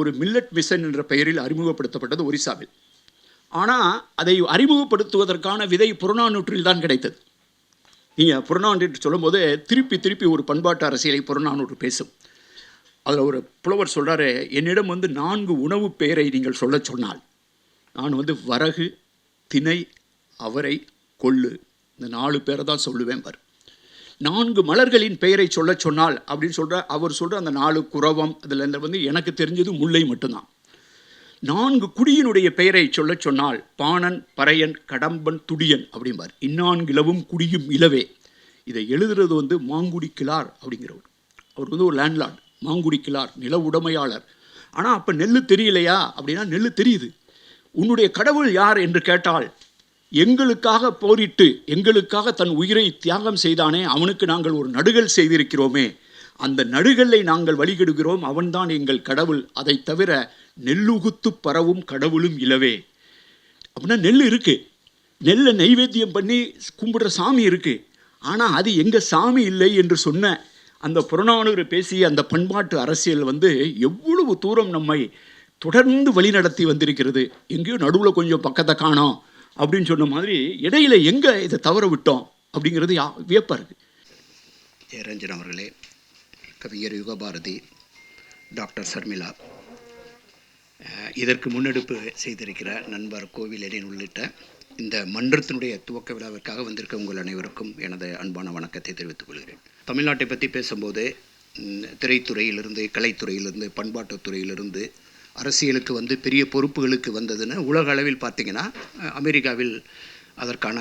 ஒரு millet mission என்ற பெயரில் அறிமுகப்படுத்தப்பட்டது ஒரிசாவில். ஆனால் அதை அறிமுகப்படுத்துவதற்கான விதை புறநானூற்றில் தான் கிடைத்தது. நீங்கள் புறநானூற்று சொல்லும்போது திருப்பி திருப்பி ஒரு பண்பாட்டு அரசியலை புறநானூற்று பேசும். அதில் ஒரு புலவர் சொல்கிறாரு என்னிடம் வந்து நான்கு உணவு பெயரை நீங்கள் சொல்ல சொன்னால். நான் வந்து வரகு திணை அவரை கொள்ளு. இந்த நாலு பேரை தான் சொல்லுவேன் பாரு. நான்கு மலர்களின் பெயரை சொல்ல சொன்னால் அப்படின்னு சொல்கிற அவர் சொல்கிற அந்த நாலு குரவம் அதில் வந்து எனக்கு தெரிஞ்சது முல்லை மட்டும்தான். நான்கு குடியினுடைய பெயரை சொல்ல சொன்னால் பாணன் பறையன் கடம்பன் துடியன் அப்படிம்பார். இன்னான்கிலவும் குடியும் இலவே. இதை எழுதுறது வந்து மாங்குடி கிளார் அப்படிங்கிறவர். அவர் வந்து ஒரு லேண்ட்லார்டு மாங்குடி கிளார் நில உடைமையாளர். ஆனால் அப்போ நெல் தெரியலையா? அப்படின்னா நெல் தெரியுது. உன்னுடைய கடவுள் யார்? என்று கேட்டால் எங்களுக்காக போரிட்டு எங்களுக்காக தன் உயிரை தியாகம் செய்தானே அவனுக்கு நாங்கள் ஒரு நடுகள் செய்திருக்கிறோமே. அந்த நடுகளை நாங்கள் வழிகெடுகிறோம் அவன்தான் எங்கள் கடவுள். அதை தவிர நெல்லுகுத்து பரவும் கடவுளும் இலவே அப்படின்னா நெல் இருக்கு. நெல்லை நைவேத்தியம் பண்ணி கும்பிடுற சாமி இருக்கு. ஆனால் அது எங்கள் சாமி இல்லை என்று சொன்ன அந்த புறநானூறு பேசிய அந்த பண்பாட்டு அரசியல் வந்து எவ்வளவு தூரம் நம்மை தொடர்ந்து வழிநடத்தி வந்திருக்கிறது. எங்கேயோ நடுவில் கொஞ்சம் பக்கத்தை காணோம். அப்படின்னு சொன்ன மாதிரி இடையில எங்கே இதை தவற விட்டோம் அப்படிங்கிறது யா வியப்பாக இருக்குது ஜெயரஞ்சன் அவர்களே கவிஞர் யுகபாரதி டாக்டர் சர்மிளா இதற்கு முன்னெடுப்பு செய்திருக்கிற நண்பர் கோவிலரின் உள்ளிட்ட இந்த மன்றத்தினுடைய துவக்க விழாவிற்காக வந்திருக்க உங்கள் அனைவருக்கும் எனது அன்பான வணக்கத்தை தெரிவித்துக் கொள்கிறேன். தமிழ்நாட்டை பற்றி பேசும்போது திரைத்துறையிலிருந்து கலைத்துறையிலிருந்து பண்பாட்டுத் துறையிலிருந்து அரசியலுக்கு வந்து பெரிய பொறுப்புகளுக்கு வந்ததுன்னு உலக அளவில் பார்த்திங்கன்னா அமெரிக்காவில் அதற்கான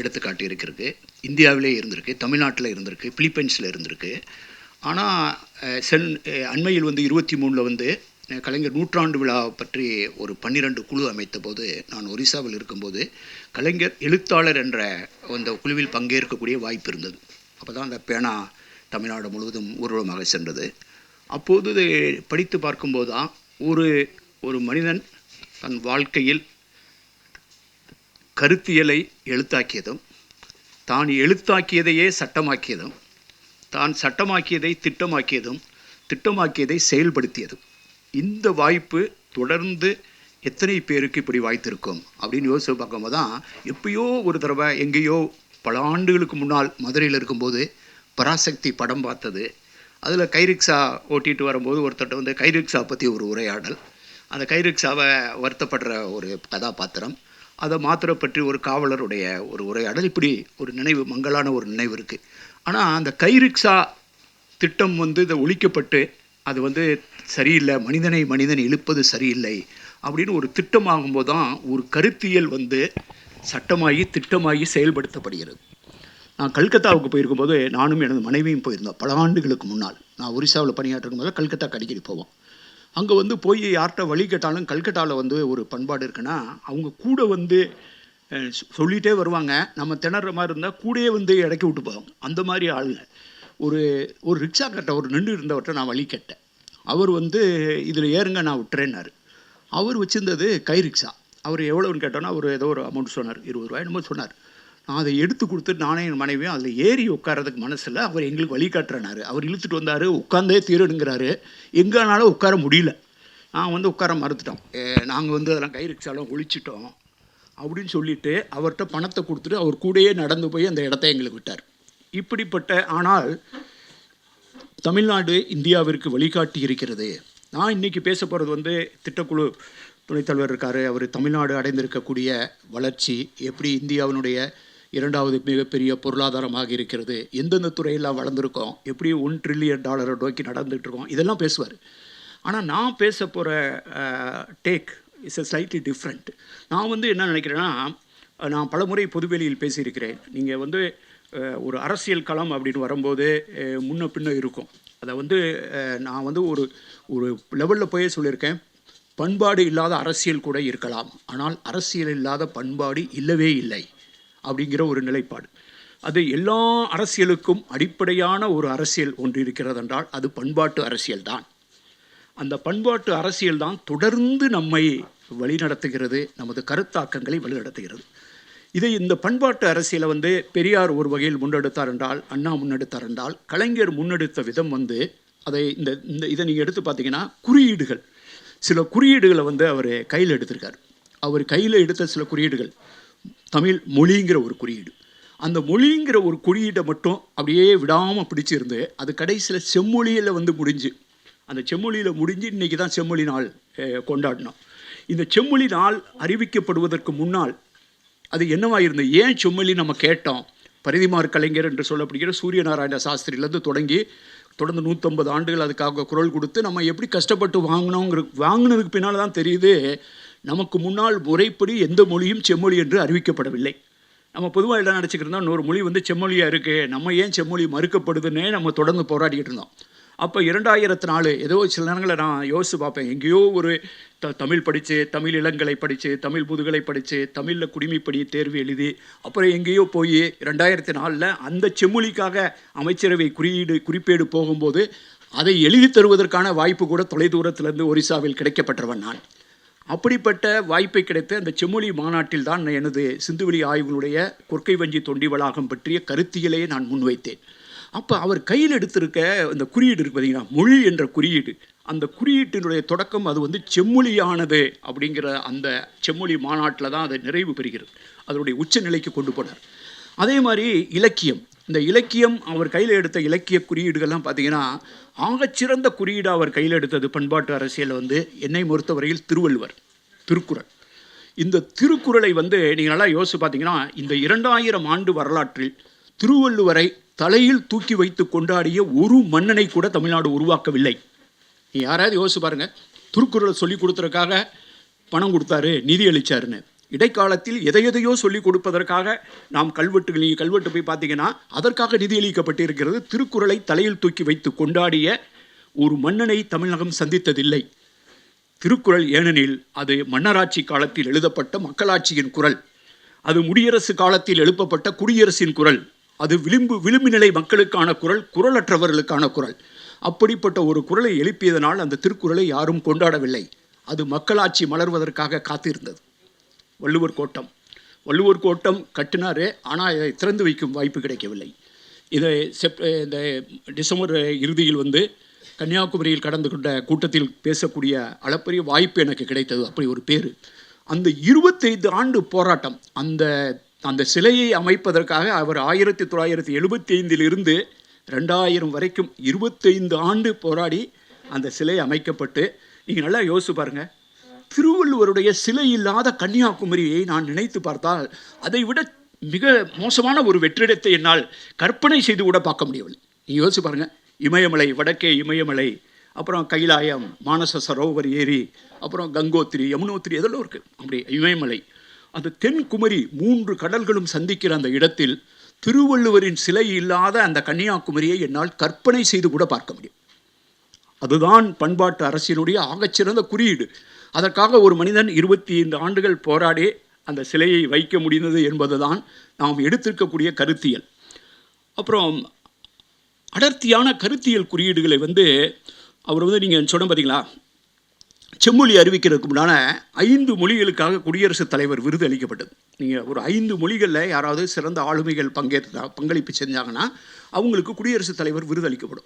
எடுத்துக்காட்டு இருக்கிறது. இந்தியாவிலே இருந்திருக்கு தமிழ்நாட்டில் இருந்திருக்கு பிலிப்பைன்ஸில் இருந்திருக்கு. ஆனால் சென் அண்மையில் வந்து இருபத்தி மூணில் வந்து கலைஞர் நூற்றாண்டு விழா பற்றி ஒரு பன்னிரண்டு குழு அமைத்த போது நான் ஒரிசாவில் இருக்கும்போது கலைஞர் எழுத்தாளர் என்ற அந்த குழுவில் பங்கேற்கக்கூடிய வாய்ப்பு இருந்தது. அப்போ தான் அந்த பேனா தமிழ்நாடு முழுவதும் ஊர்வலமாக சென்றது. அப்போது படித்து பார்க்கும்போது தான் ஒரு ஒரு மனிதன் தன் வாழ்க்கையில் கருத்தியலை எழுத்தாக்கியதும் தான் எழுத்தாக்கியதையே சட்டமாக்கியதும் தான் சட்டமாக்கியதை திட்டமாக்கியதும் திட்டமாக்கியதை செயல்படுத்தியதும். இந்த வாய்ப்பு தொடர்ந்து எத்தனை பேருக்கு இப்படி வாய்த்திருக்கும் அப்படின்னு யோசிச்சு பார்க்கும்போது தான் எப்பயோ ஒரு தடவை எங்கேயோ பல ஆண்டுகளுக்கு முன்னால் மதுரையில் இருக்கும்போது பராசக்தி படம் பார்த்தது. அதில் கைரிக்ஷா ஓட்டிட்டு வரும்போது ஒருத்தட்ட வந்து கைரிக்ஷா பற்றி ஒரு உரையாடல். அந்த கைரிக்ஸாவை வருத்தப்படுற ஒரு கதாபாத்திரம். அதை மாத்திரை பற்றி ஒரு காவலருடைய ஒரு உரையாடல். இப்படி ஒரு நினைவு மங்கலான ஒரு நினைவு இருக்குது ஆனால் அந்த கைரிக்ஷா திட்டம் வந்து இதை ஒழிக்கப்பட்டு அது வந்து சரியில்லை மனிதனை மனிதன் இழுப்பது சரியில்லை அப்படின்னு ஒரு திட்டமாகும்போது தான் ஒரு கருத்தியல் வந்து சட்டமாகி திட்டமாகி செயல்படுத்தப்படுகிறது. நான் கல்கத்தாவுக்கு போயிருக்கும் போது நானும் எனது மனைவியும் போயிருந்தோம். பல ஆண்டுகளுக்கு முன்னால். நான் ஒரிசாவில் பணியாற்றும் போது கல்கத்தா அடிக்கடி போவோம். அங்கே வந்து போய் யார்கிட்ட வழி கேட்டாலும் கல்கட்டாவில் வந்து ஒரு பண்பாடு இருக்குன்னா அவங்க கூட வந்து சொல்லிகிட்டே வருவாங்க. நம்ம திணற மாதிரி இருந்தால் கூடயே வந்து இறக்கி விட்டு போவாங்க அந்த மாதிரி ஆளுங்க ஒரு ஒரு ரிக்ஷா கட்ட ஒரு நின்று இருந்தவர்கிட்ட நான் வழி கேட்டேன். அவர் வந்து இதில் ஏறுங்க நான் விட்டுறேன்னாரு. அவர் வச்சிருந்தது கை ரிக்ஷா. அவர் எவ்வளோன்னு கேட்டோன்னா அவர் ஏதோ ஒரு அமௌண்ட் சொன்னார். இருபது ரூபாய் என்னமோ சொன்னார். நான் அதை எடுத்து கொடுத்துட்டு நானே என் மனைவியும் அதில் ஏறி உட்காரதுக்கு மனசில் அவர் எங்களுக்கு வழிகாட்டுறனாரு அவர் இழுத்துட்டு வந்தார் உட்காந்தே தீரணுங்கிறாரு எங்கனாலும் உட்கார முடியல. நான் வந்து உட்கார மறுத்துட்டோம். நாங்கள் வந்து அதெல்லாம் கை ரிக்ஷாலாம் ஒழிச்சிட்டோம் அப்படின்னு சொல்லிட்டு அவர்கிட்ட பணத்தை கொடுத்துட்டு அவர் கூடயே நடந்து போய் அந்த இடத்த எங்களுக்கு விட்டார். இப்படிப்பட்ட ஆனால் தமிழ்நாடு இந்தியாவிற்கு வழிகாட்டி இருக்கிறது. நான் இன்னைக்கு பேச போகிறது வந்து திட்டக்குழு துணைத் தலைவர் இருக்கார். அவர் தமிழ்நாடு அடைந்திருக்கக்கூடிய வளர்ச்சி எப்படி இந்தியாவினுடைய இரண்டாவது மிகப்பெரிய பொருளாதாரமாக இருக்கிறது. எந்தெந்த துறையெல்லாம் வளர்ந்துருக்கோம் எப்படி ஒன் ட்ரில்லியன் டாலரை நோக்கி நடந்துகிட்டு இருக்கோம் இதெல்லாம் பேசுவார். ஆனால் நான் பேச போகிற take is a slightly different நான் வந்து என்ன நினைக்கிறேன்னா நான் பலமுறை பொதுவெளியில் பேசியிருக்கிறேன். நீங்கள் வந்து ஒரு அரசியல் களம் அப்படின்னு வரும்போது முன்ன பின்ன இருக்கும். அதை வந்து நான் வந்து ஒரு ஒரு லெவலில் போய் சொல்லியிருக்கேன். பண்பாடு இல்லாத அரசியல் கூட இருக்கலாம். ஆனால் அரசியல் இல்லாத பண்பாடு இல்லவே இல்லை. அப்படிங்கிற ஒரு நிலைப்பாடு. அது எல்லா அரசியலுக்கும் அடிப்படையான ஒரு அரசியல் ஒன்று இருக்கிறது என்றால் அது பண்பாட்டு அரசியல் தான். அந்த பண்பாட்டு அரசியல் தான் தொடர்ந்து நம்மை வழிநடத்துகிறது நமது கருத்தாக்கங்களை வழிநடத்துகிறது. இதை இந்த பண்பாட்டு அரசியலை வந்து பெரியார் ஒரு வகையில் முன்னெடுத்தார் என்றால் அண்ணா முன்னெடுத்தார் என்றால் கலைஞர் முன்னெடுத்த விதம் வந்து அதை இந்த இந்த இதை நீங்கள் எடுத்து பார்த்தீங்கன்னா குறியீடுகள். சில குறியீடுகளை வந்து அவர் கையில் எடுத்திருக்கார். அவர் கையில் எடுத்த சில குறியீடுகள். தமிழ் மொழிங்கிற ஒரு குறியீடு. அந்த மொழிங்கிற ஒரு குறியீடை மட்டும் அப்படியே விடாமல் பிடிச்சிருந்து அது கடைசியில் செம்மொழியில் வந்து முடிஞ்சு அந்த செம்மொழியில் முடிஞ்சு இன்றைக்கி தான் செம்மொழி நாள் கொண்டாடினோம் இந்த செம்மொழி நாள் அறிவிக்கப்படுவதற்கு முன்னால் அது என்னவாக இருந்தது ஏன் செம்மொழி நம்ம கேட்டோம்? பரிதிமார் கலைஞர் என்று சொல்லப்படுகிற சூரியநாராயண சாஸ்திரியிலேருந்து தொடங்கி தொடர்ந்து நூற்றம்பது ஆண்டுகள் அதுக்காக குரல் கொடுத்து நம்ம எப்படி கஷ்டப்பட்டு வாங்கினோங்கிற வாங்கினதுக்கு பின்னால் தான் தெரியுது நமக்கு முன்னால் முறைப்படி எந்த மொழியும் செம்மொழி என்று அறிவிக்கப்படவில்லை. நம்ம பொதுவாக இடம் நினச்சிக்கிட்டு இன்னொரு மொழி வந்து செம்மொழியாக இருக்குது நம்ம ஏன் செம்மொழி மறுக்கப்படுதுன்னே நம்ம தொடர்ந்து போராடிக்கிட்டு இருந்தோம். அப்போ இரண்டாயிரத்து நாலு ஏதோ சில நேரங்களில் நான் யோசித்து பார்ப்பேன். எங்கேயோ ஒரு த தமிழ் படித்து தமிழ் இளங்கலை படித்து தமிழ் முதுகலை படித்து தமிழில் குடிமைப்படி தேர்வு எழுதி அப்புறம் எங்கேயோ போய் ரெண்டாயிரத்தி நாலில் அந்த செம்மொழிக்காக அமைச்சரவை குறியீடு குறிப்பேடு போகும்போது அதை எழுதி தருவதற்கான வாய்ப்பு கூட தொலைதூரத்திலிருந்து ஒரிசாவில் கிடைக்கப்பட்டவன் நான். அப்படிப்பட்ட வாய்ப்பை கிடைத்த அந்த செம்மொழி மாநாட்டில் தான் எனது சிந்துவெளி ஆய்வுடைய கொற்கை வஞ்சி தொண்டி வளாகம் பற்றிய கருத்தியலையே நான் முன்வைத்தேன். அப்போ அவர் கையில் எடுத்திருக்க அந்த குறியீடு இருக்கு பார்த்தீங்கன்னா மொழி என்ற குறியீடு. அந்த குறியீட்டினுடைய தொடக்கம் அது வந்து செம்மொழியானது அப்படிங்கிற அந்த செம்மொழி மாநாட்டில் தான் அது நிறைவு பெறுகிறது. அதனுடைய உச்சநிலைக்கு கொண்டு போனார். அதே மாதிரி இலக்கியம். இந்த இலக்கியம் அவர் கையில் எடுத்த இலக்கிய குறியீடுகள்லாம் பார்த்தீங்கன்னா ஆகச்சிறந்த குறியீடு அவர் கையில் எடுத்தது பண்பாட்டு அரசியல் வந்து என்னை பொறுத்தவரையில் திருவள்ளுவர் திருக்குறள். இந்த திருக்குறளை வந்து நீங்கள் நல்லா யோசிச்சு பார்த்தீங்கன்னா இந்த இரண்டாயிரம் ஆண்டு வரலாற்றில் திருவள்ளுவரை தலையில் தூக்கி வைத்து கொண்டாடிய ஒரு மன்னனை கூட தமிழ்நாடு உருவாக்கவில்லை. யாராவது யோசிச்சு பாருங்கள் திருக்குறளை சொல்லி கொடுத்துறக்காக பணம் கொடுத்தாரு நிதி அளித்தாருன்னு இடைக்காலத்தில் எதை எதையோ கொடுப்பதற்காக நாம் கல்வெட்டுகள் நீங்கள் கல்வெட்டு போய் பார்த்தீங்கன்னா அதற்காக நிதியளிக்கப்பட்டிருக்கிறது திருக்குறளை தலையில் தூக்கி வைத்து கொண்டாடிய ஒரு மன்னனை தமிழகம் சந்தித்ததில்லை. திருக்குறள் ஏனெனில் அது மன்னராட்சி காலத்தில் எழுதப்பட்ட மக்களாட்சியின் குரல் அது முடியரசு காலத்தில் எழுப்பப்பட்ட குடியரசின் குரல் அது விளிம்பு விளிம்பு நிலை மக்களுக்கான குரல் குரலற்றவர்களுக்கான குரல் அப்படிப்பட்ட ஒரு குரலை எழுப்பியதனால் அந்த திருக்குறளை யாரும் கொண்டாடவில்லை. அது மக்களாட்சி மலர்வதற்காக காத்திருந்தது. வள்ளுவர் கோட்டம். வள்ளுவர் கோட்டம் கட்டினாரு ஆனால் இதை திறந்து வைக்கும் வாய்ப்பு கிடைக்கவில்லை. இதை செப் இந்த டிசம்பர் இறுதியில் வந்து கன்னியாகுமரியில் கடந்து கொண்ட கூட்டத்தில் பேசக்கூடிய அளப்பரிய வாய்ப்பு எனக்கு கிடைத்தது அப்படி ஒரு பேர். அந்த இருபத்தைந்து ஆண்டு போராட்டம் அந்த அந்த சிலையை அமைப்பதற்காக அவர் ஆயிரத்தி தொள்ளாயிரத்தி எழுபத்தி ஐந்திலிருந்து ரெண்டாயிரம் வரைக்கும் இருபத்தைந்து ஆண்டு போராடி அந்த சிலை அமைக்கப்பட்டு நீங்கள் நல்லா யோசிச்சு பாருங்கள் திருவள்ளுவருடைய சிலை இல்லாத கன்னியாகுமரியை நான் நினைத்து பார்த்தால் அதை விட மிக மோசமான ஒரு வெற்றிடத்தை என்னால் கற்பனை செய்து கூட பார்க்க முடியவில்லை. நீ யோசிச்சு பாருங்கள் இமயமலை வடக்கே இமயமலை அப்புறம் கைலாயம் மானச சரோவர் ஏரி அப்புறம் கங்கோத்திரி யமுனோத்திரி இதெல்லாம் இருக்குது அப்படி இமயமலை. அந்த தென்குமரி மூன்று கடல்களும் சந்திக்கிற அந்த இடத்தில் திருவள்ளுவரின் சிலை இல்லாத அந்த கன்னியாகுமரியை என்னால் கற்பனை செய்து கூட பார்க்க முடியும். அதுதான் பண்பாட்டு அரசியலுடைய ஆகச்சிறந்த குறியீடு. அதற்காக ஒரு மனிதன் இருபத்தி ஐந்து ஆண்டுகள் போராடி அந்த சிலையை வைக்க முடிந்தது என்பதுதான் நாம் எடுத்திருக்கக்கூடிய கருத்தியல். அப்புறம் அடர்த்தியான கருத்தியல் குறியீடுகளை வந்து அவர் வந்து நீங்கள் சொன்ன பார்த்தீங்களா செம்மொழி அறிவிக்கிறதுக்கு முன்னால ஐந்து மொழிகளுக்காக குடியரசுத் தலைவர் விருது அளிக்கப்பட்டது. நீங்கள் ஒரு ஐந்து மொழிகளில் யாராவது சிறந்த ஆளுமைகள் பங்கேற்றா பங்களிப்பு செஞ்சாங்கன்னா அவங்களுக்கு குடியரசுத் தலைவர் விருது அளிக்கப்படும்.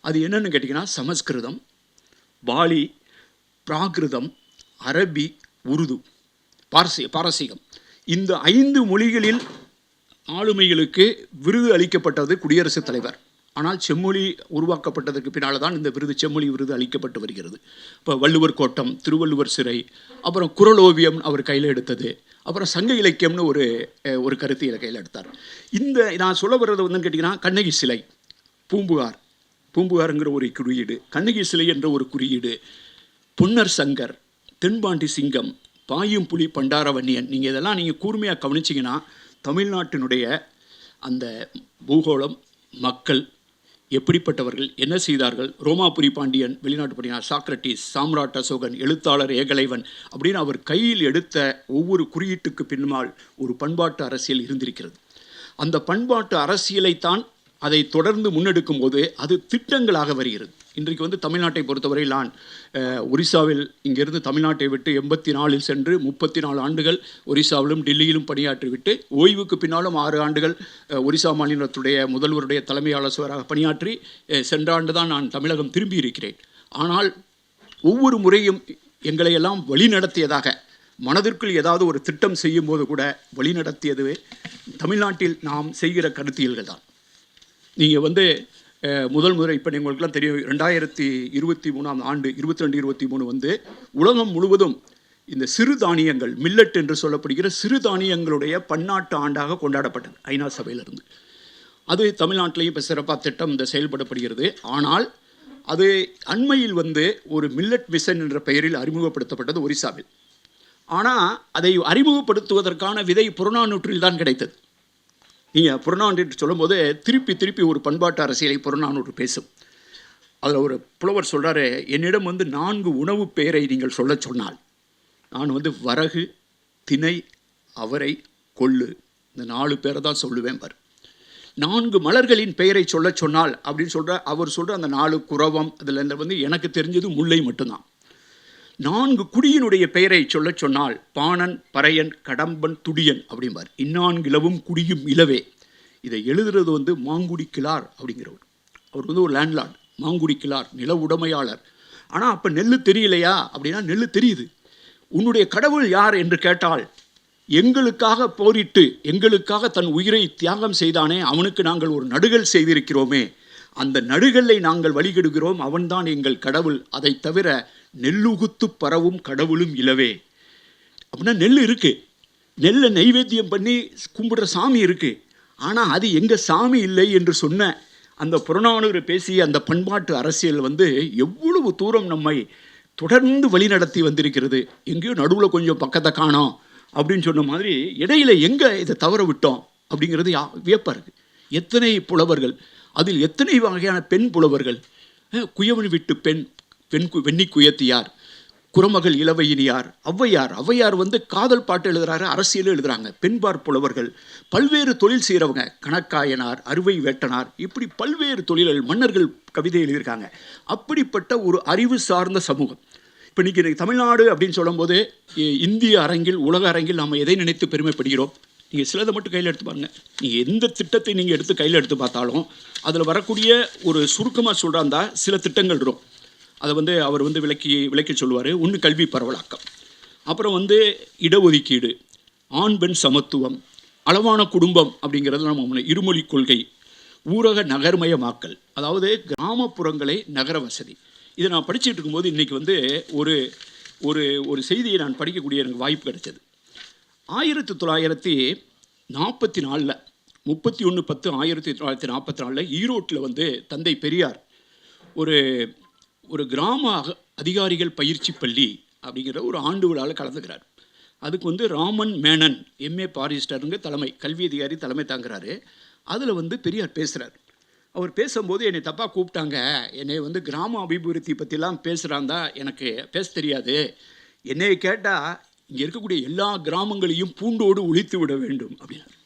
அது என்னென்னு கேட்டிங்கன்னா சமஸ்கிருதம் பாலி பிராகிருதம் அரபி உருது பார்சி பாரசீகம். இந்த ஐந்து மொழிகளில் ஆளுமைகளுக்கு விருது அளிக்கப்பட்டது குடியரசுத் தலைவர். ஆனால் செம்மொழி உருவாக்கப்பட்டதற்கு பின்னால் தான் இந்த விருது செம்மொழி விருது அளிக்கப்பட்டு வருகிறது. இப்போ வள்ளுவர் கோட்டம் திருவள்ளுவர் சிறை அப்புறம் குறள் ஓவியம் அவர் கையில் எடுத்தது அப்புறம் சங்க இலக்கியம்னு ஒரு ஒரு கருத்தியலை கையில் எடுத்தார். இந்த நான் சொல்ல வர்றது வந்துன்னு கேட்டிங்கன்னா கண்ணகி சிலை பூம்புகார். பூம்புகாருங்கிற ஒரு குறியீடு கண்ணகி சிலை என்ற ஒரு குறியீடு பொன்னர் சங்கர் தென்பாண்டி சிங்கம் பாயும் புலி பண்டாரவன்னியன். நீங்கள் இதெல்லாம் நீங்கள் கூர்மையாக கவனிச்சிங்கன்னா தமிழ்நாட்டினுடைய அந்த பூகோளம் மக்கள் எப்படிப்பட்டவர்கள் என்ன செய்தார்கள்? ரோமாபுரி பாண்டியன் வெளிநாட்டு படினார் சாக்ரட்டிஸ் சாம்ராட் அசோகன் எழுத்தாளர் ஏகலைவன் அப்படின்னு அவர் கையில் எடுத்த ஒவ்வொரு குறியீட்டுக்கு பின்னால் ஒரு பண்பாட்டு அரசியல் இருந்திருக்கிறது. அந்த பண்பாட்டு அரசியலைத்தான் அதை தொடர்ந்து முன்னெடுக்கும் போது அது திட்டங்களாக வருகிறது. இன்றைக்கு வந்து தமிழ்நாட்டை பொறுத்தவரை நான் ஒரிசாவில் இங்கிருந்து தமிழ்நாட்டை விட்டு எண்பத்தி நாலில் சென்று முப்பத்தி நாலு ஆண்டுகள் ஒரிசாவிலும் டெல்லியிலும் பணியாற்றிவிட்டு ஓய்வுக்கு பின்னாலும் ஆறு ஆண்டுகள் ஒரிசா மாநிலத்துடைய முதல்வருடைய தலைமை ஆலோசகராக பணியாற்றி சென்ற ஆண்டு தான் நான் தமிழகம் திரும்பி இருக்கிறேன் ஆனால் ஒவ்வொரு முறையும் எங்களையெல்லாம் வழிநடத்தியதாக மனதிற்குள் ஏதாவது ஒரு திட்டம் செய்யும் போது கூட வழிநடத்தியதுவே தமிழ்நாட்டில் நாம் செய்கிற கருத்தியல்கள் தான். நீங்கள் வந்து முதல் முறை இப்போ உங்களுக்குலாம் தெரியும் ரெண்டாயிரத்தி இருபத்தி மூணாம் ஆண்டு இருபத்தி ரெண்டு இருபத்தி மூணு வந்து உலகம் முழுவதும் இந்த சிறு தானியங்கள் மில்லட் என்று சொல்லப்படுகிற சிறு தானியங்களுடைய பன்னாட்டு ஆண்டாக கொண்டாடப்பட்டது ஐநா சபையிலிருந்து. அது தமிழ்நாட்டிலையும் இப்போ சிறப்பாக திட்டம் இந்த செயல்படப்படுகிறது. ஆனால் அது அண்மையில் வந்து ஒரு மில்லட் மிஷன் என்ற பெயரில் அறிமுகப்படுத்தப்பட்டது ஒரிசாவில். ஆனால் அதை அறிமுகப்படுத்துவதற்கான விதை புறநானூற்றில் தான் கிடைத்தது. நீங்கள் புறநானூற்று சொல்லும்போது திருப்பி திருப்பி ஒரு பண்பாட்டு அரசியலை புறநானூறு பேசும். அதில் ஒரு புலவர் சொல்கிறாரு என்னிடம் வந்து நான்கு உணவு பெயரை நீங்கள் சொல்ல சொன்னால். நான் வந்து வரகு திணை அவரை கொள்ளு. இந்த நாலு பேரை தான் சொல்லுவேன் பார். நான்கு மலர்களின் பெயரை சொல்லச் சொன்னால் அப்படின்னு சொல்கிற அவர் சொல்கிற அந்த நாலு குரவம் அதில் இந்த வந்து எனக்கு தெரிஞ்சது முல்லை மட்டும்தான். நான்கு குடியினுடைய பெயரை சொல்லச் சொன்னால் பாணன் பறையன் கடம்பன் துடியன் அப்படிம்பார். இன்னான்கிலவும் குடியும் இலவே. இதை எழுதுறது வந்து மாங்குடி கிளார் அப்படிங்கிறவர். அவர் வந்து ஒரு லேண்ட்லார்டு மாங்குடி கிளார் நில உடைமையாளர். ஆனால் அப்போ நெல் தெரியலையா? அப்படின்னா நெல் தெரியுது. உன்னுடைய கடவுள் யார் என்று கேட்டால் எங்களுக்காக போரிட்டு எங்களுக்காக தன் உயிரை தியாகம் செய்தானே அவனுக்கு நாங்கள் ஒரு நடுகள் செய்திருக்கிறோமே. அந்த நடுகல்லை நாங்கள் வழிகெடுகிறோம் அவன்தான் எங்கள் கடவுள். அதை தவிர நெல்லுகுத்து பரவும் கடவுளும் இலவே. அப்படின்னா நெல் இருக்கு. நெல்லை நைவேத்தியம் பண்ணி கும்பிடுற சாமி இருக்கு. ஆனால் அது எங்கள் சாமி இல்லை என்று சொன்ன அந்த புறநானூறு பேசிய அந்த பண்பாட்டு அரசியல் வந்து எவ்வளவு தூரம் நம்மை தொடர்ந்து வழிநடத்தி வந்திருக்கிறது. எங்கேயோ நடுவில் கொஞ்சம் பக்கத்தை காணோம் அப்படின்னு சொன்ன மாதிரி இடையில எங்கே இதை தவற விட்டோம் அப்படிங்கிறது யா வியப்பாக இருக்குது எத்தனை புலவர்கள் அதில் எத்தனை வகையான பெண் புலவர்கள்? குயவன் விட்டு பெண் வெண் கு வெண்ணி குயத்தியார் குரமகள் இளவையினியார் ஔவையார். ஔவையார் வந்து காதல் பாட்டு எழுதுறாரு அரசியலும் எழுதுறாங்க. பெண்பார் புலவர்கள் பல்வேறு தொழில் செய்கிறவங்க கணக்காயனார் அறுவை வேட்டனார் இப்படி பல்வேறு தொழில்கள் மன்னர்கள் கவிதை எழுதியிருக்காங்க. அப்படிப்பட்ட ஒரு அறிவு சார்ந்த சமூகம். இப்போ இன்றைக்கி தமிழ்நாடு அப்படின்னு சொல்லும்போது இந்திய அரங்கில் உலக அரங்கில் நாம் எதை நினைத்து பெருமைப்படுகிறோம்? நீங்கள் சிலதை மட்டும் கையில் எடுத்து பாருங்கள் நீங்கள் எந்த திட்டத்தை நீங்கள் எடுத்து கையில் எடுத்து பார்த்தாலும் அதில் வரக்கூடிய ஒரு சுருக்கமாக சொல்கிறாந்தா சில திட்டங்கள் இருக்கும் அதை வந்து அவர் வந்து விளக்கி விளக்கி சொல்லுவார் ஒன்று கல்வி பரவலாக்கம். அப்புறம் வந்து இடஒதுக்கீடு ஆண் பெண் சமத்துவம் அளவான குடும்பம் அப்படிங்கிறது நம்ம இருமொழி கொள்கை ஊரக நகர்மயமாக்கல் அதாவது கிராமப்புறங்களை நகர வசதி. இதை நான் படிச்சுட்டு இருக்கும்போது இன்றைக்கி வந்து ஒரு ஒரு ஒரு செய்தியை நான் படிக்கக்கூடிய எனக்கு வாய்ப்பு கிடைச்சது. ஆயிரத்தி தொள்ளாயிரத்தி நாற்பத்தி நாலில் முப்பத்தி ஒன்று பத்து ஆயிரத்தி தொள்ளாயிரத்தி நாற்பத்தி நாலில் ஈரோட்டில் வந்து தந்தை பெரியார் ஒரு ஒரு கிராம அக அதிகாரிகள் பயிற்சி பள்ளி அப்படிங்கிற ஒரு ஆண்டு விழாவில் கலந்துக்கிறார். அதுக்கு வந்து ராமன் மேனன் எம்ஏ பாரிஸ்டருங்க தலைமை கல்வி அதிகாரி தலைமை தாங்குறாரு. அதில் வந்து பெரியார் பேசுகிறார் அவர் பேசும்போது என்னை தப்பாக கூப்பிட்டாங்க. என்னை வந்து கிராம அபிவிருத்தி பற்றிலாம் பேசுகிறாந்தா எனக்கு பேச தெரியாது. என்னை கேட்டால் இங்கே இருக்கக்கூடிய எல்லா கிராமங்களையும் பூண்டோடு ஒழித்து விட வேண்டும் அப்படின்னாரு.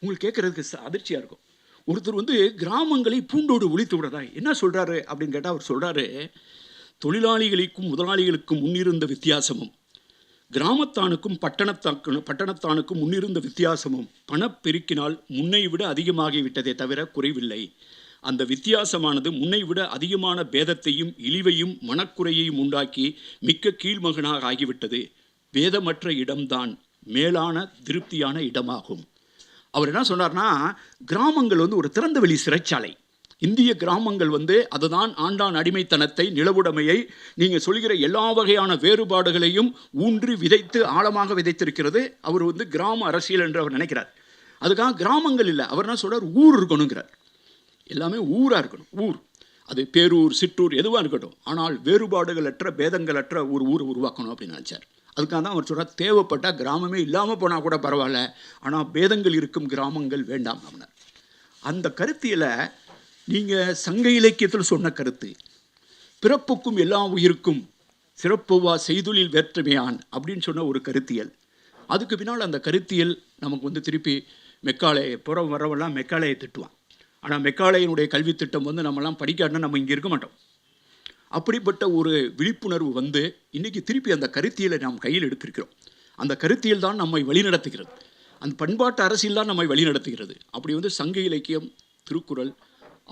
உங்களுக்கு கேட்குறதுக்கு அதிர்ச்சியாக இருக்கும். ஒருத்தர் வந்து கிராமங்களை பூண்டோடு ஒழித்து விடுறதா என்ன சொல்கிறாரு அப்படின்னு கேட்டால் அவர் சொல்கிறாரு தொழிலாளிகளுக்கும் முதலாளிகளுக்கும் முன்னிருந்த வித்தியாசமும் கிராமத்தானுக்கும் பட்டணத்தாக்கு பட்டணத்தானுக்கும் முன்னிருந்த வித்தியாசமும் பணப்பெருக்கினால் முன்னை விட அதிகமாகிவிட்டதே தவிர குறைவில்லை. அந்த வித்தியாசமானது முன்னை விட அதிகமான பேதத்தையும் இழிவையும் மனக்குறையையும் உண்டாக்கி மிக்க கீழ்மகனாக ஆகிவிட்டது. வேதமற்ற இடம்தான் மேலான திருப்தியான இடமாகும். அவர் என்ன சொன்னார்னா கிராமங்கள் வந்து ஒரு திறந்தவெளி சிறைச்சாலை. இந்திய கிராமங்கள் வந்து அதுதான் ஆண்டான் அடிமைத்தனத்தை நிலவுடைமையை நீங்கள் சொல்கிற எல்லா வகையான வேறுபாடுகளையும் ஊன்றி விதைத்து ஆழமாக விதைத்திருக்கிறது. அவர் வந்து கிராம அரசியல் என்று அவர் நினைக்கிறார். அதுக்காக கிராமங்கள் இல்லை. அவர் என்ன சொல்கிறார் ஊர் இருக்கணுங்கிறார். எல்லாமே ஊராக இருக்கணும். ஊர். அது பேரூர் சிற்றூர் எதுவாக இருக்கட்டும். ஆனால் வேறுபாடுகளற்ற பேதங்களற்ற ஒரு ஊர் உருவாக்கணும் அப்படின்னு நினச்சார். அதுக்காக தான் அவர் சொல்கிறார் தேவைப்பட்டால் கிராமமே இல்லாமல் போனால் கூட பரவாயில்ல ஆனால் பேதங்கள் இருக்கும் கிராமங்கள் வேண்டாம் அப்படின்னார். அந்த கருத்தியலை நீங்கள் சங்க இலக்கியத்தில் சொன்ன கருத்து பிறப்புக்கும் எல்லா உயிருக்கும் சிறப்புவா செய்தொழில் வேற்றுமையான் அப்படின்னு சொன்ன ஒரு கருத்தியல். அதுக்கு பின்னால் அந்த கருத்தியல் நமக்கு வந்து திருப்பி மெக்காலய புறம் வரவெல்லாம் மெக்காலையை திட்டுவான். ஆனால் மெக்காலையினுடைய கல்வி திட்டம் வந்து நம்மலாம் படிக்காட்டினா நம்ம இங்கே இருக்க மாட்டோம். அப்படிப்பட்ட ஒரு விழிப்புணர்வு வந்து இன்றைக்கி திருப்பி அந்த கருத்தியலை நாம் கையில் எடுத்திருக்கிறோம். அந்த கருத்தியல் தான் நம்மை வழிநடத்துகிறது. அந்த பண்பாட்டு அரசியல் தான் நம்மை வழிநடத்துகிறது. அப்படி வந்து சங்க இலக்கியம் திருக்குறள்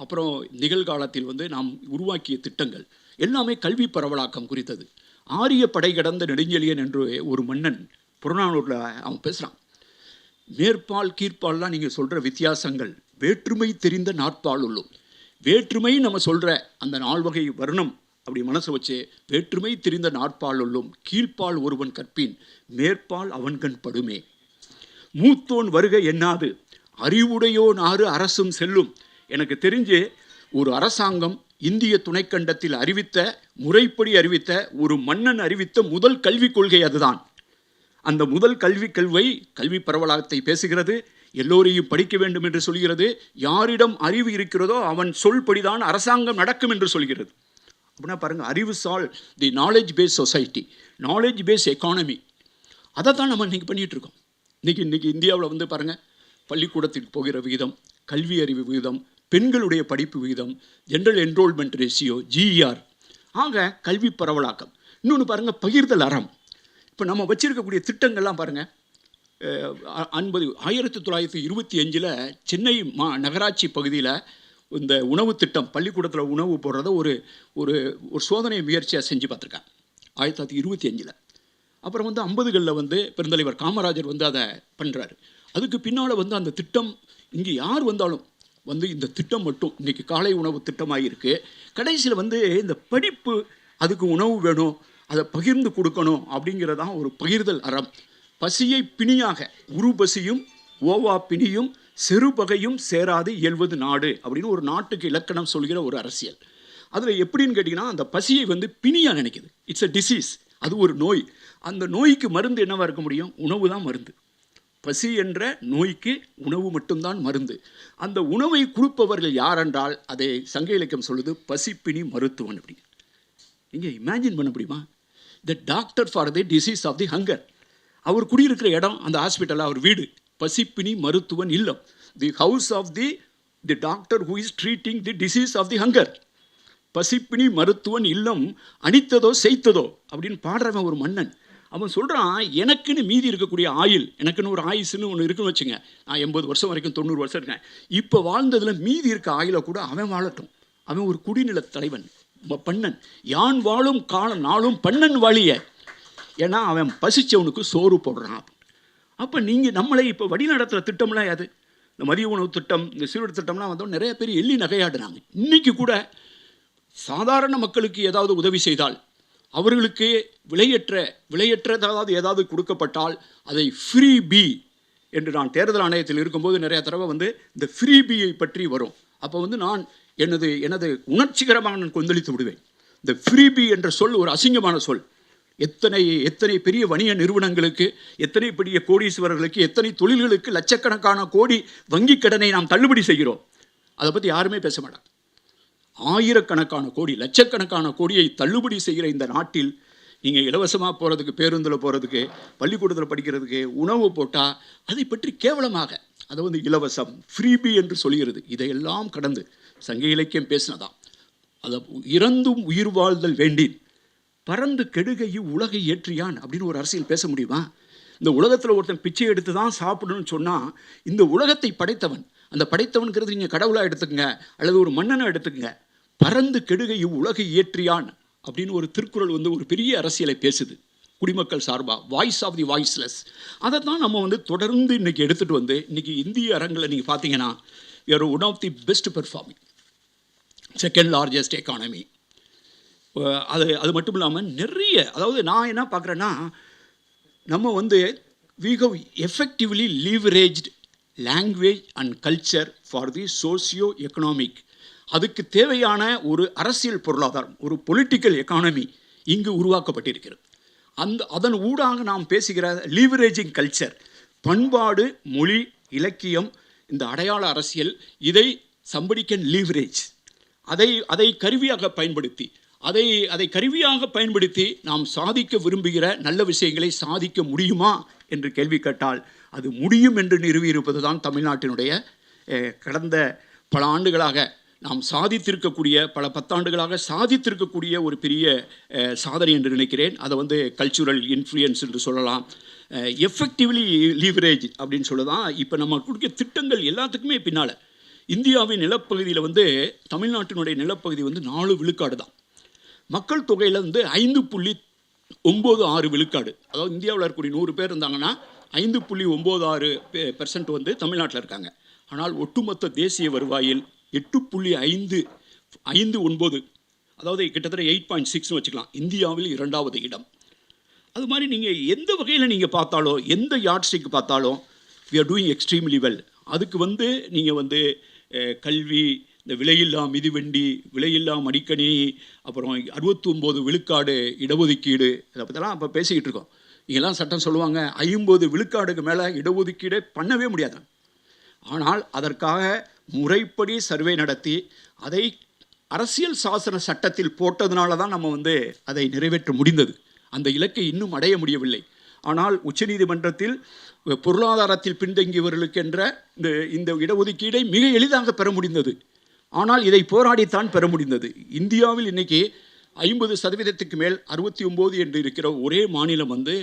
அப்புறம் நிகழ்காலத்தில் வந்து நாம் உருவாக்கிய திட்டங்கள் எல்லாமே கல்வி பரவலாக்கம் குறித்தது. ஆரிய படை கடந்த நெடுஞ்செழியன் என்று ஒரு மன்னன் புறநானூரில் அவன் பேசுகிறான் மேற்பால் கீழ்ப்பால்லாம் நீங்கள் சொல்கிற வித்தியாசங்கள் வேற்றுமை தெரிந்த நாட்பால் உள்ளும். வேற்றுமை நம்ம சொல்கிற அந்த நால்வகை வர்ணம் அப்படி மனசு வச்சு வேற்றுமை தெரிந்த நாற்பாலுள்ளும் கீழ்ப்பால் ஒருவன் கற்பின் மேற்பால் அவன்கண் படுமே. மூத்தோன் வருகை என்னாது? அறிவுடையோன் ஆறு அரசும் செல்லும். எனக்கு தெரிஞ்சு ஒரு அரசாங்கம் இந்திய துணைக்கண்டத்தில் அறிவித்த முறைப்படி அறிவித்த ஒரு மன்னன் அறிவித்த முதல் கல்விக் கொள்கை அதுதான். அந்த முதல் கல்வி கல்வை கல்வி பரவலாகத்தை பேசுகிறது எல்லோரையும் படிக்க வேண்டும் என்று சொல்கிறது. யாரிடம் அறிவு இருக்கிறதோ அவன் சொல்படிதான் அரசாங்கம் நடக்கும் என்று சொல்கிறது. அப்படின்னா பாருங்கள் அறிவுசால் the knowledge base society knowledge base economy அதை தான் நம்ம இன்றைக்கி பண்ணிகிட்டு இருக்கோம். இன்றைக்கி இன்றைக்கி இந்தியாவில் வந்து பாருங்கள் பள்ளிக்கூடத்துக்கு போகிற விகிதம் கல்வி அறிவு விகிதம் பெண்களுடைய படிப்பு விகிதம் ஜென்ரல் என்ரோல்மெண்ட் ரேஷியோ ஜிஇஆர் ஆக கல்வி பரவலாக்கம். இன்னொன்று பாருங்கள் பகிர்தல் அறம். இப்போ நம்ம வச்சுருக்கக்கூடிய திட்டங்கள்லாம் பாருங்கள் அன்பது ஆயிரத்தி தொள்ளாயிரத்தி இருபத்தி அஞ்சில் சென்னை மா நகராட்சி பகுதியில் இந்த உணவு திட்டம் பள்ளிக்கூடத்தில் உணவு போடுறத ஒரு ஒரு ஒரு சோதனை முயற்சியாக செஞ்சு பார்த்துருக்காங்க. ஆயிரத்தி தொள்ளாயிரத்தி இருபத்தி அஞ்சில். அப்புறம் வந்து ஐம்பதுகளில் வந்து பெருந்தலைவர் காமராஜர் வந்து அதை பண்ணுறாரு அதுக்கு பின்னால் வந்து அந்த திட்டம் இங்கே யார் வந்தாலும் வந்து இந்த திட்டம் மட்டும் இன்றைக்கி காலை உணவு திட்டமாக இருக்குது கடைசியில் வந்து இந்த படிப்பு அதுக்கு உணவு வேணும் அதை பகிர்ந்து கொடுக்கணும் அப்படிங்கிறதான் ஒரு பகிர்தல் அறம். பசியை பிணியாக உரு பசியும் ஓவா பிணியும் செருபகையும் சேராது இயல்வது நாடு அப்படின்னு ஒரு நாட்டுக்கு இலக்கணம் சொல்கிற ஒரு அரசியல். அதில் எப்படின்னு கேட்டிங்கன்னா அந்த பசியை வந்து பிணியாக நினைக்குது. இட்ஸ் அ டிசீஸ் அது ஒரு நோய். அந்த நோய்க்கு மருந்து என்னவாக இருக்க முடியும்? உணவு தான் மருந்து. பசி என்ற நோய்க்கு உணவு மட்டும்தான் மருந்து. அந்த உணவை கொடுப்பவர்கள் யாரென்றால் அதை சங்க இலக்கியம் சொல்லுது பசிப்பிணி மருத்துவன் அப்படி நீங்கள் இமேஜின் பண்ண முடியுமா? The doctor for the disease of the hunger அவர் குடியிருக்கிற இடம் அந்த ஹாஸ்பிட்டல் அவர் வீடு. பசிப்பினி மருத்துவன் இல்லம். The house of the the doctor who is treating the disease of the hunger பசிப்பினி மருத்துவன் இல்லம் அணித்ததோ செய்ததோ அப்படின்னு பாடுறவன் ஒரு மன்னன். அவன் சொல்கிறான் எனக்குன்னு மீதி இருக்கக்கூடிய ஆயுள் எனக்குன்னு ஒரு ஆயுசுன்னு ஒன்று இருக்குன்னு வச்சுங்க. நான் எண்பது வருஷம் வரைக்கும் தொண்ணூறு வருஷம் இருக்கேன். இப்போ வாழ்ந்ததில் மீதி இருக்க ஆயுளை கூட அவன் வாழட்டும். அவன் ஒரு குடிநில தலைவன் பண்ணன். யான் வாழும் காலம் நாளும் பண்ணன் வாழிய. ஏன்னா அவன் பசிச்சவனுக்கு சோறு போடுறான் அப்போ நீங்கள் நம்மளை இப்போ வழி நடத்துகிற திட்டம்லாம் அது இந்த மதிய உணவு திட்டம் இந்த சீருடை திட்டம்லாம் வந்தோம் நிறைய பேர் எள்ளி நகையாடுறாங்க. இன்றைக்கி கூட சாதாரண மக்களுக்கு ஏதாவது உதவி செய்தால் அவர்களுக்கு விலையற்ற விலையற்றதாவது ஏதாவது கொடுக்கப்பட்டால் அதை ஃப்ரீ பி என்று நான் தேர்தல் ஆணையத்தில் இருக்கும்போது நிறைய தடவை வந்து இந்த ஃப்ரீ பியை பற்றி வரும். அப்போ வந்து நான் எனது எனது உணர்ச்சிகரமாக நான் கொந்தளித்து விடுவேன். இந்த ஃப்ரீ பி என்ற சொல் ஒரு அசிங்கமான சொல். எத்தனை எத்தனை பெரிய வணிக நிறுவனங்களுக்கு எத்தனை பெரிய கோடீஸ்வரர்களுக்கு எத்தனை தொழில்களுக்கு லட்சக்கணக்கான கோடி வங்கிக் கடனை நாம் தள்ளுபடி செய்கிறோம். அதை பற்றி யாருமே பேச மாட்டாங்க. ஆயிரக்கணக்கான கோடி லட்சக்கணக்கான கோடியை தள்ளுபடி செய்கிற இந்த நாட்டில் நீங்கள் இலவசமாக போகிறதுக்கு பேருந்தில் போகிறதுக்கு பள்ளிக்கூடத்தில் படிக்கிறதுக்கு உணவு போட்டால் அதை பற்றி கேவலமாக அதை வந்து இலவசம் ஃப்ரீபி என்று சொல்கிறது. இதையெல்லாம் கடந்து சங்க இலக்கியம் பேசினதாம். அதை இறந்தும் உயிர் வாழ்தல் வேண்டேன். பறந்து கெடுகையு உலகை ஏற்றியான் அப்படின்னு ஒரு அரசியல் பேச முடியுமா? இந்த உலகத்தில் ஒருத்தன் பிச்சை எடுத்து தான் சாப்பிடணும்னு சொன்னால் இந்த உலகத்தை படைத்தவன் அந்த படைத்தவன்கிறது நீங்கள் கடவுளாக எடுத்துக்கங்க அல்லது ஒரு மன்னனை எடுத்துக்கங்க பறந்து கெடுகையு உலகை ஏற்றியான் அப்படின்னு ஒரு திருக்குறள் வந்து ஒரு பெரிய அரசியலை பேசுது. குடிமக்கள் சார்பாக வாய்ஸ் ஆஃப் தி வாய்ஸ்லெஸ் அதை தான் நம்ம வந்து தொடர்ந்து இன்னைக்கு எடுத்துகிட்டு வந்து இன்னைக்கு இந்திய அரங்கில் நீங்கள் பார்த்தீங்கன்னா you're one of the best performing second largest economy அது அது மட்டும் இல்லாமல் நிறைய அதாவது நான் என்ன பார்க்குறேன்னா நம்ம வந்து we have effectively leveraged language and culture for the socio economic அதுக்கு தேவையான ஒரு அரசியல் பொருளாதாரம் ஒரு பொலிட்டிக்கல் எக்கானமி இங்கு உருவாக்கப்பட்டிருக்கிறது. அந்த அதன் ஊடாக நாம் பேசுகிற லீவரேஜிங் கல்ச்சர் பண்பாடு மொழி இலக்கியம் இந்த அடையாள அரசியல் இதை சம்படி கேன் லீவரேஜ் அதை அதை கருவியாக பயன்படுத்தி அதை அதை கருவியாக பயன்படுத்தி நாம் சாதிக்க விரும்புகிற நல்ல விஷயங்களை சாதிக்க முடியுமா என்று கேள்வி கேட்டால் அது முடியும் என்று நிறுவியிருப்பது தான் தமிழ்நாட்டினுடைய கடந்த பல ஆண்டுகளாக நாம் சாதித்திருக்கக்கூடிய பல பத்தாண்டுகளாக சாதித்திருக்கக்கூடிய ஒரு பெரிய சாதனை என்று நினைக்கிறேன். அதை வந்து கல்ச்சுரல் இன்ஃப்ளூயன்ஸ் என்று சொல்லலாம். எஃபெக்டிவ்லி லீவரேஜ் அப்படின்னு சொல்லதான். இப்போ நம்ம கொடுக்க திட்டங்கள் எல்லாத்துக்குமே பின்னால். இந்தியாவின் நிலப்பகுதியில் வந்து தமிழ்நாட்டினுடைய நிலப்பகுதி வந்து நாலு விழுக்காடு தான். மக்கள் தொகையில் வந்து ஐந்து புள்ளி ஒம்பது ஆறு விழுக்காடு. அதாவது இந்தியாவில் இருக்கக்கூடிய நூறு பேர் இருந்தாங்கன்னா ஐந்து புள்ளி ஒம்பது ஆறு பெர்சன்ட் வந்து தமிழ்நாட்டில் இருக்காங்க. ஆனால் ஒட்டுமொத்த தேசிய வருவாயில் எட்டு புள்ளி ஐந்து ஐந்து ஒன்பது அதாவது கிட்டத்தட்ட எயிட் பாயிண்ட் சிக்ஸ்னு வச்சுக்கலாம். இந்தியாவில் இரண்டாவது இடம். அது மாதிரி நீங்கள் எந்த வகையில் நீங்கள் பார்த்தாலும் எந்த யாட்ஸ்டிக் பார்த்தாலும் we are doing extremely well அதுக்கு வந்து நீங்கள் வந்து கல்வி இந்த விலையில்லா மிதிவண்டி விலையில்லா மடிக்கணி அப்புறம் அறுபத்தி ஒம்பது விழுக்காடு இடஒதுக்கீடு இதை பற்றிலாம் அப்போ பேசிக்கிட்டு இருக்கோம். இங்கெல்லாம் சட்டம் சொல்லுவாங்க ஐம்பது விழுக்காடுக்கு மேலே இடஒதுக்கீடே பண்ணவே முடியாது. ஆனால் அதற்காக முறைப்படி சர்வே நடத்தி அதை அரசியல் சாசன சட்டத்தில் போட்டதுனால தான் நம்ம வந்து அதை நிறைவேற்ற முடிந்தது. அந்த இலக்கை இன்னும் அடைய முடியவில்லை. ஆனால் உச்சநீதிமன்றத்தில் பொருளாதாரத்தில் பின்தங்கியவர்களுக்கென்ற இந்த இந்த இடஒதுக்கீடை மிக எளிதாக பெற முடிந்தது. ஆனால் இதை போராடித்தான் பெற முடிந்தது. இந்தியாவில் இன்னைக்கு ஐம்பது சதவீதத்துக்கு மேல் அறுபத்தி ஒம்பது என்று இருக்கிற ஒரே மாநிலம் வந்து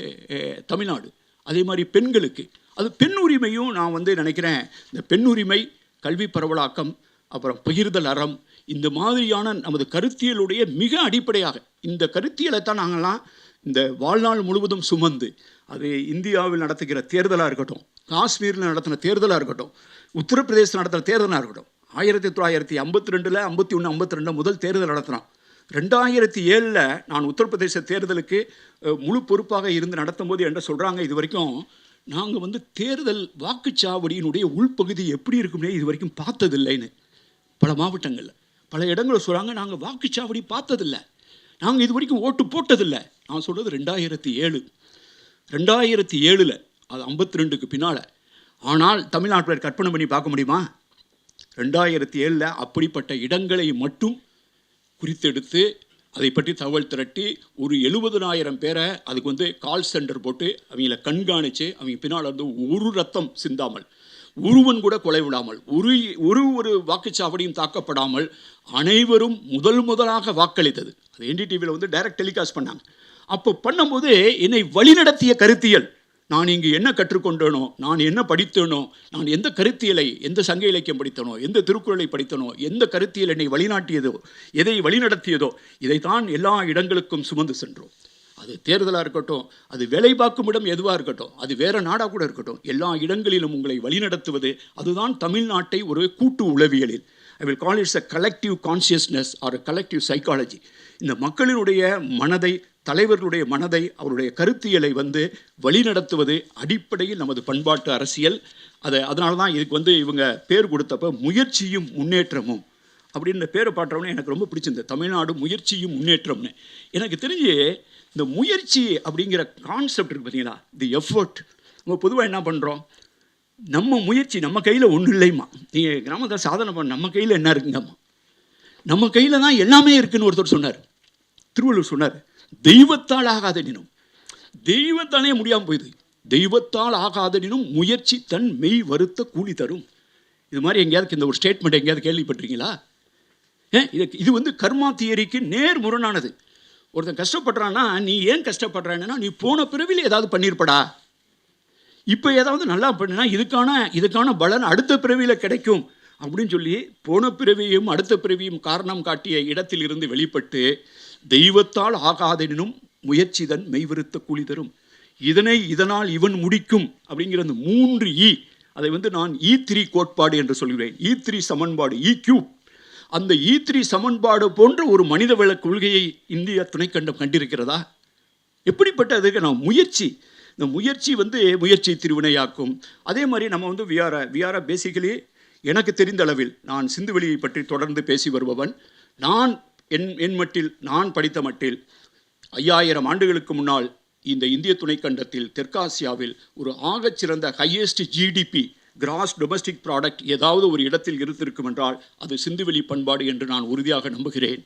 தமிழ்நாடு. அதே மாதிரி பெண்களுக்கு. அது பெண் உரிமையும் நான் வந்து நினைக்கிறேன். இந்த பெண் உரிமை கல்வி பரவலாக்கம் அப்புறம் பகிர்தல் அறம் இந்த மாதிரியான நமது கருத்தியலுடைய மிக அடிப்படையாக இந்த கருத்தியலை தான் நாங்கள்லாம் இந்த வாழ்நாள் முழுவதும் சுமந்து அது இந்தியாவில் நடத்துகிற தேர்தலாக இருக்கட்டும் காஷ்மீரில் நடத்தின தேர்தலாக இருக்கட்டும் உத்தரப்பிரதேசம் நடத்துகிற தேர்தலாக இருக்கட்டும் ஆயிரத்தி தொள்ளாயிரத்தி ஐம்பத்தி ரெண்டில் ஐம்பத்தி ஒன்று ஐம்பத்தி ரெண்டு முதல் தேர்தல் நடத்தினோம் ரெண்டாயிரத்தி ஏழில் நான் உத்தரப்பிரதேச தேர்தலுக்கு முழு பொறுப்பாக இருந்து நடத்தும் போது என்ன சொல்கிறாங்க இது வரைக்கும் நாங்கள் வந்து தேர்தல் வாக்குச்சாவடியினுடைய உள்பகுதி எப்படி இருக்கும்னே இது வரைக்கும் பார்த்ததில்லைன்னு. பல மாவட்டங்களில். பல இடங்களில் சொல்கிறாங்க நாங்கள் வாக்குச்சாவடி பார்த்ததில்ல. நாங்கள் இது வரைக்கும் ஓட்டு போட்டதில்லை. நான் சொல்கிறது ரெண்டாயிரத்தி ஏழு. ரெண்டாயிரத்தி ஏழில் அது ஐம்பத்தி ரெண்டுக்கு பின்னால். ஆனால் தமிழ்நாட்டில் கற்பனை பண்ணி பார்க்க முடியுமா? ரெண்டாயிரத்தி ஏழில் அப்படிப்பட்ட இடங்களை மட்டும் குறித்தெடுத்து அதை பற்றி தகவல் திரட்டி ஒரு எழுபதனாயிரம் பேரை அதுக்கு வந்து கால் சென்டர் போட்டு அவங்கள கண்காணித்து அவங்க பின்னால் வந்து ஒரு ரத்தம் சிந்தாமல் ஒருவன் கூட கொலை விடாமல் ஒரு ஒரு ஒரு வாக்குச்சாவடியும் தாக்கப்படாமல் அனைவரும் முதல் முதலாக வாக்களித்தது. அது என்டிடிவியில் வந்து டைரக்ட் டெலிகாஸ்ட் பண்ணாங்க. அப்போ பண்ணும்போது என்னை வழிநடத்திய கருத்தியல். நான் இங்கு என்ன கற்றுக்கொண்டேனோ நான் என்ன படித்தேனோ நான் எந்த கருத்தியலை எந்த சங்க இலக்கியம் படித்தனோ எந்த திருக்குறளை படித்தனோ எந்த கருத்தியல் என்னை வழிநாட்டியதோ எதை வழிநடத்தியதோ இதைத்தான் எல்லா இடங்களுக்கும் சுமந்து சென்றோம். அது தேர்தலாக இருக்கட்டும் அது வேலை பார்க்கும் இடம் எதுவாக இருக்கட்டும் அது வேறு நாடாக கூட இருக்கட்டும் எல்லா இடங்களிலும் உங்களை வழிநடத்துவது அதுதான் தமிழ்நாட்டை ஒரு கூட்டு உளவியலில். I will call it's a collective consciousness or collective psychology இந்த மக்களினுடைய மனதை தலைவர்களுடைய மனதை அவருடைய கருத்தியலை வந்து வழிநடத்துவது அடிப்படையில் நமது பண்பாட்டு அரசியல். அதை அதனால தான் இதுக்கு வந்து இவங்க பேர் கொடுத்தப்ப முயற்சியும் முன்னேற்றமும் அப்படின்ற பேரை பாட்டவனே எனக்கு ரொம்ப பிடிச்சிருந்தது. தமிழ்நாடு முயற்சியும் முன்னேற்றம்னு. எனக்கு தெரிஞ்சு இந்த முயற்சி அப்படிங்கிற கான்செப்ட் இருக்குது பார்த்தீங்களா தி எஃபர்ட் நம்ம பொதுவாக என்ன பண்ணுறோம் நம்ம முயற்சி நம்ம கையில் ஒன்றும் இல்லைம்மா. நீங்கள் கிராமத்தில் சாதனை பண்ண நம்ம கையில் என்ன இருக்குங்கம்மா? நம்ம கையில் தான் எல்லாமே இருக்குதுன்னு ஒருத்தர் சொன்னார். திருவள்ளுவர் சொன்னார். தெய்வத்தால் ஆகாதனினும் தெய்வத்தாலே முடியாமல் போயிடுது தெய்வத்தால் ஆகாதனினும் முயற்சி தன் மெய் வருத்த கூலி தரும். இது மாதிரி எங்கேயாவது இந்த ஒரு ஸ்டேட்மெண்ட் எங்கேயாவது கேள்விப்பட்டிருக்கீங்களா? ஏன் இது இது வந்து கர்மா தியரிக்கு நேர் முரணானது. ஒருத்தன் கஷ்டப்படுறான்னா நீ ஏன் கஷ்டப்படுறான்னா நீ போன பிறவியில் ஏதாவது பண்ணியிருப்படா இப்போ ஏதாவது நல்லா பண்ணினா இதுக்கான இதுக்கான பலன் அடுத்த பிறவியில் கிடைக்கும் அப்படின்னு சொல்லி போன பிறவியும் அடுத்த பிறவியும் காரணம் காட்டிய இடத்தில் இருந்து வெளிப்பட்டு தெய்வத்தால் ஆகாதெனினும் முயற்சிதன் மெய்விருத்த கூலி தரும். இதனை இதனால் இவன் முடிக்கும் அப்படிங்கிற அந்த மூன்று ஈ அதை வந்து நான் ஈ த்ரீ கோட்பாடு என்று சொல்கிறேன். ஈ த்ரீ சமன்பாடு ஈ கியூப் அந்த ஈ த்ரீ சமன்பாடு போன்ற ஒரு மனிதவள கொள்கையை இந்திய துணைக்கண்டம் கண்டிருக்கிறதா? எப்படிப்பட்டதுக்கு நான் முயற்சி? இந்த முயற்சி வந்து முயற்சி திருவினையாக்கும். அதே மாதிரி நம்ம வந்து விஆர விஆர பேசிக்கலி எனக்கு தெரிந்த அளவில் நான் சிந்துவெளியை பற்றி தொடர்ந்து பேசி வருபவன். நான் என் என் மட்டில் நான் படித்த மட்டில் ஐயாயிரம் ஆண்டுகளுக்கு முன்னால் இந்த இந்திய துணைக்கண்டத்தில் தெற்காசியாவில் ஒரு ஆகச்சிறந்த highest GDP gross domestic product ஏதாவது ஒரு இடத்தில் இருந்திருக்கும் என்றால் அது சிந்துவெளி பண்பாடு என்று நான் உறுதியாக நம்புகிறேன்.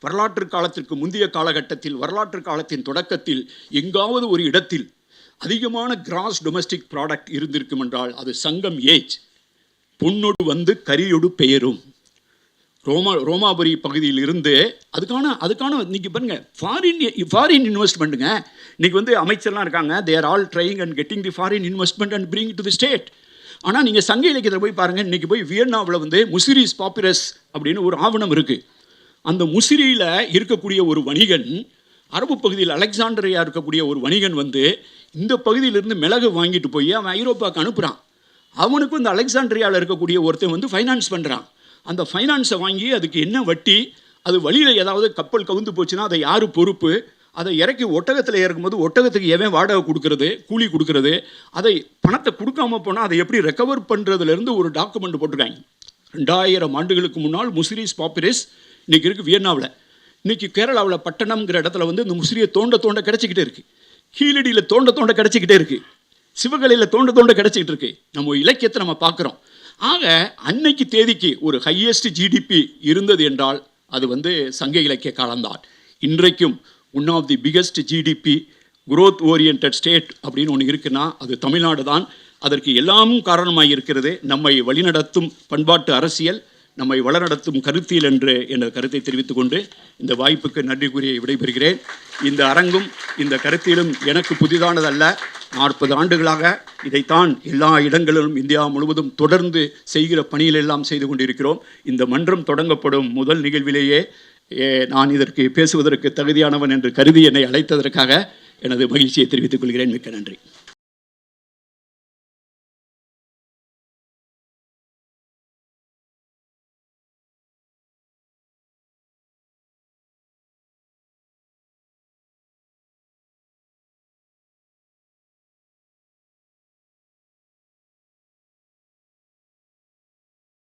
வரலாற்று காலத்திற்கு முந்தைய காலகட்டத்தில் வரலாற்று காலத்தின் தொடக்கத்தில் எங்காவது ஒரு இடத்தில் அதிகமான கிராஸ் டொமஸ்டிக் ப்ராடக்ட் இருந்திருக்கும் என்றால் அது சங்கம் ஏஜ். பொன்னொடு வந்து கரியொடு பெயரும். ரோமா ரோமாபுரி பகுதியில் இருந்து அதுக்கான அதுக்கான இன்றைக்கி பாருங்க ஃபாரின் ஃபாரின் இன்வெஸ்ட்மெண்ட்டுங்க இன்னைக்கு வந்து அமைச்சர்லாம் இருக்காங்க. They're all trying and getting the foreign investment and bring to the state ஆனால் நீங்கள் சங்க இலக்கியத்தில் போய் பாருங்கள் இன்றைக்கி போய் வியன்னாவில் வந்து முசிரிஸ் பாப்புரஸ் அப்படின்னு ஒரு ஆவணம் இருக்குது அந்த முசிறியில் இருக்கக்கூடிய ஒரு வணிகன் அரபு பகுதியில் அலெக்சாண்டரியா இருக்கக்கூடிய ஒரு வணிகன் வந்து இந்த பகுதியிலிருந்து மிளகு வாங்கிட்டு போய் அவன் ஐரோப்பாவுக்கு அனுப்புகிறான் அவனுக்கு இந்த அலெக்சாண்ட்ரியாவில் இருக்கக்கூடிய ஒருத்தன் வந்து ஃபைனான்ஸ் பண்ணுறான் அந்த ஃபைனான்ஸை வாங்கி அதுக்கு என்ன வட்டி அது வழியில் ஏதாவது கப்பல் கவுந்து போச்சுன்னா அதை யார் பொறுப்பு? அதை இறக்கி ஒட்டகத்தில் இறக்கும்போது ஒட்டகத்துக்கு எவன் வாடகை கொடுக்கறது கூலி கொடுக்கறது? அதை பணத்தை கொடுக்காம போனால் அதை எப்படி ரெக்கவர் பண்ணுறதுலேருந்து ஒரு டாக்குமெண்ட் போட்டிருக்காங்க. ரெண்டாயிரம் ஆண்டுகளுக்கு முன்னால் முசிரிஸ் பாப்பிரிஸ் இன்றைக்கி இருக்குது வியன்னாவில் இன்றைக்கி கேரளாவில் பட்டணம்ங்கிற இடத்துல வந்து இந்த முசிறியை தோண்ட தோண்ட கிடச்சிக்கிட்டே இருக்குது கீழடியில் தோண்ட தோண்ட கிடச்சிக்கிட்டே இருக்குது சிவகலையில் தோண்ட தோண்ட கிடச்சிக்கிட்டு இருக்குது நம்ம இலக்கியத்தை நம்ம பார்க்குறோம். ஆக அன்னைக்கு தேதிக்கு ஒரு ஹையஸ்ட் ஜிடிபி இருந்தது என்றால் அது வந்து சங்க இலக்கிய காலம்தான் இன்றைக்கும் one of the biggest GDP growth oriented state அப்படின்னு ஒன்று இருக்குன்னா அது தமிழ்நாடு தான். அதற்கு எல்லாமும் காரணமாக இருக்கிறது நம்மை வழிநடத்தும் பண்பாட்டு அரசியல் நம்மை வளநடத்தும் கருத்தியல் என்று எனது கருத்தை தெரிவித்துக் கொண்டு இந்த வாய்ப்புக்கு நன்றி கூறிய விடைபெறுகிறேன். இந்த அரங்கும் இந்த கருத்தியலும் எனக்கு புதிதானதல்ல. நாற்பது ஆண்டுகளாக இதைத்தான் எல்லா இடங்களிலும் இந்தியா முழுவதும் தொடர்ந்து செய்கிற பணியிலெல்லாம் செய்து கொண்டிருக்கிறோம். இந்த மன்றம் தொடங்கப்படும் முதல் நிகழ்விலேயே நான் இதற்கு பேசுவதற்கு தகுதியானவன் என்று கருதி என்னை அழைத்ததற்காக எனது மகிழ்ச்சியை தெரிவித்துக் கொள்கிறேன். மிக்க நன்றி.